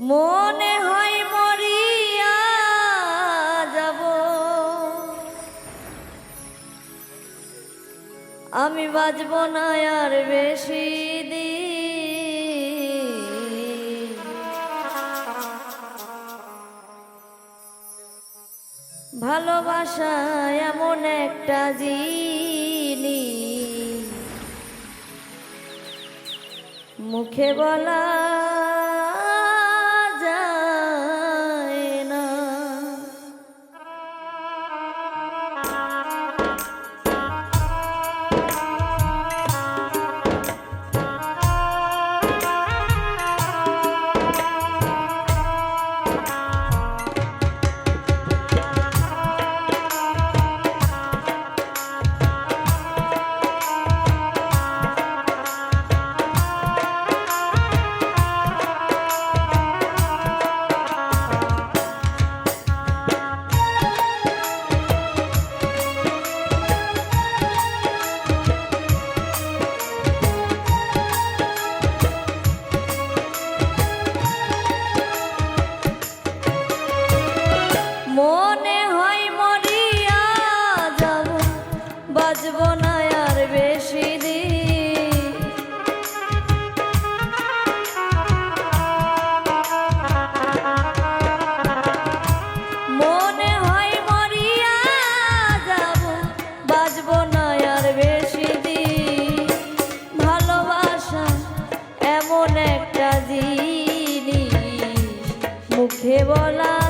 মনে হয় মরিয়া যাব। আমি বাজব না আর বেশি দিন। ভালোবাসা এমন একটা জিনিস মুখে বলা বাজব না আর বেশি মনে হয় মরিয়া যাব বেশি দিন। ভালোবাসা একটা বলা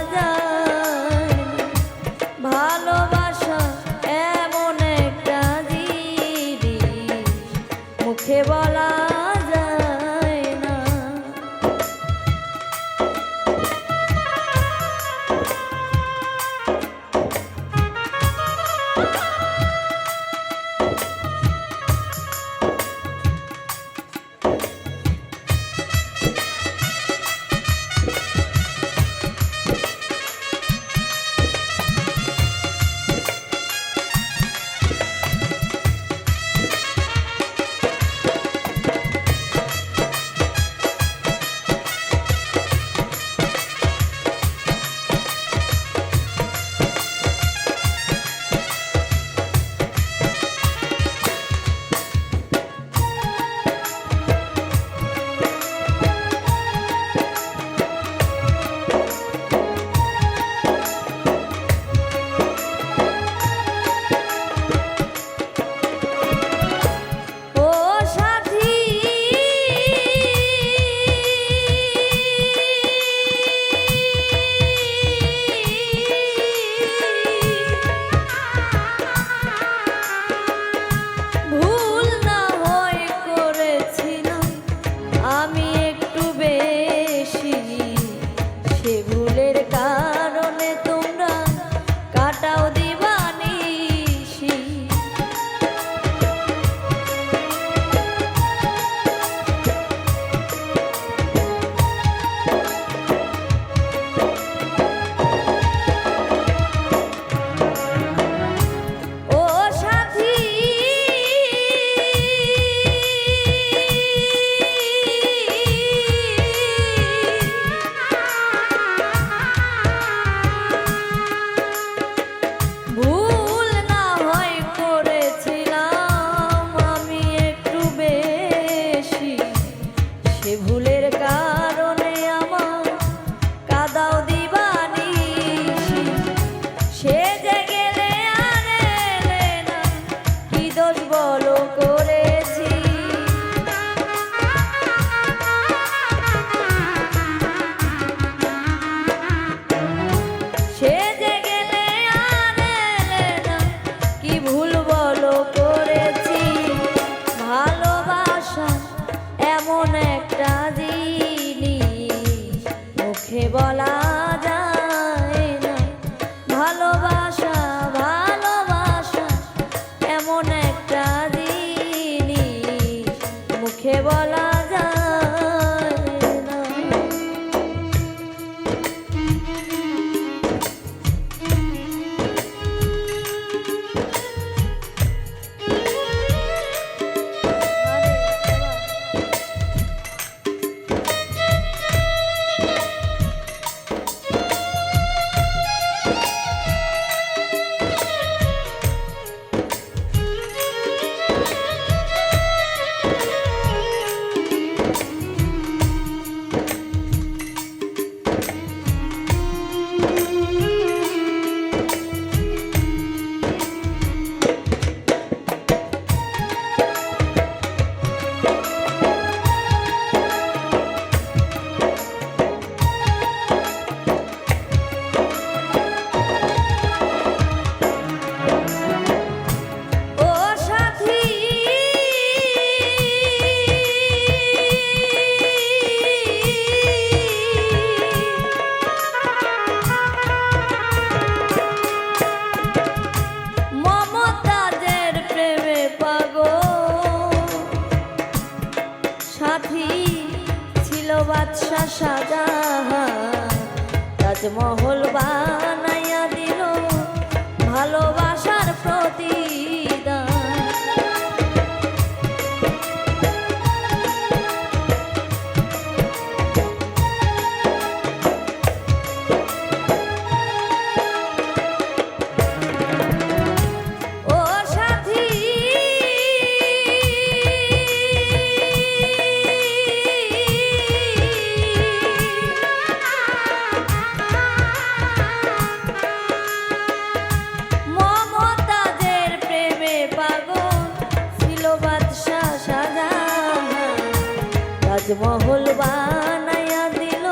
মহল বানাইয়া দিল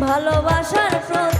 ভালোবাসার প্রতি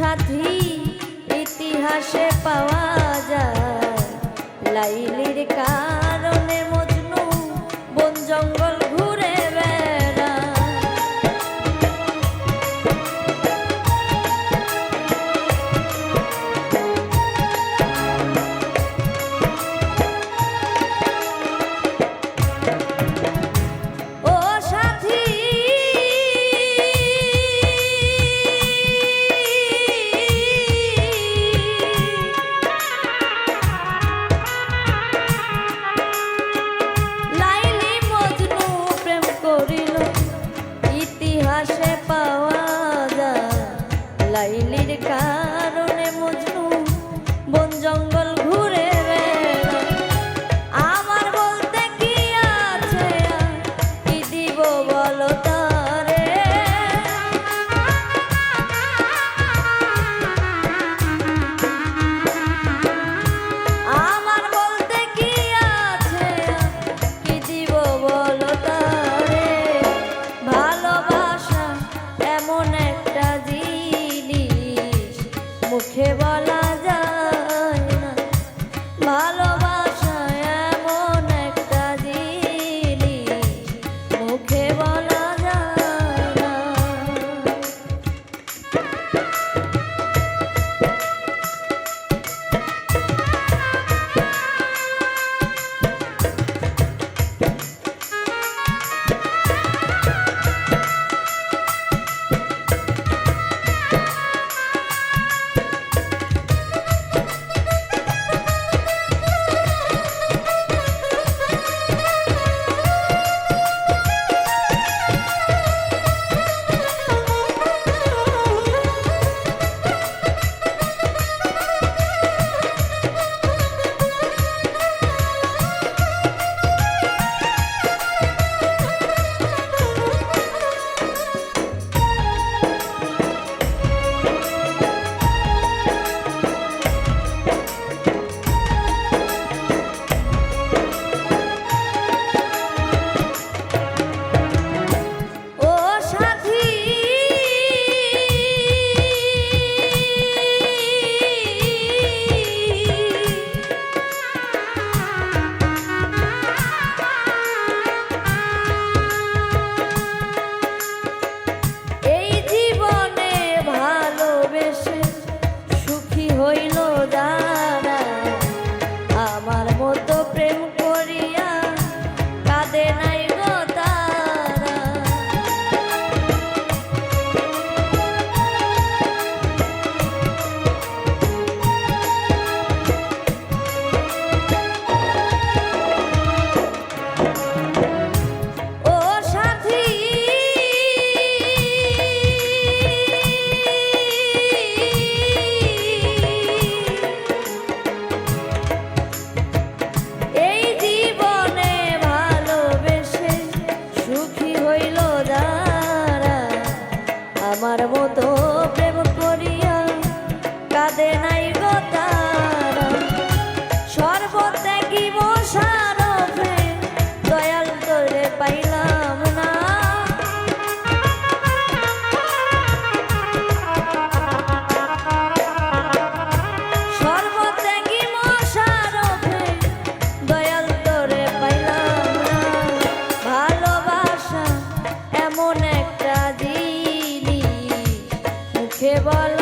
সাথী ইতিহাসে পাওয়া যায় লাইলির কাজ। একটা মুখে বলা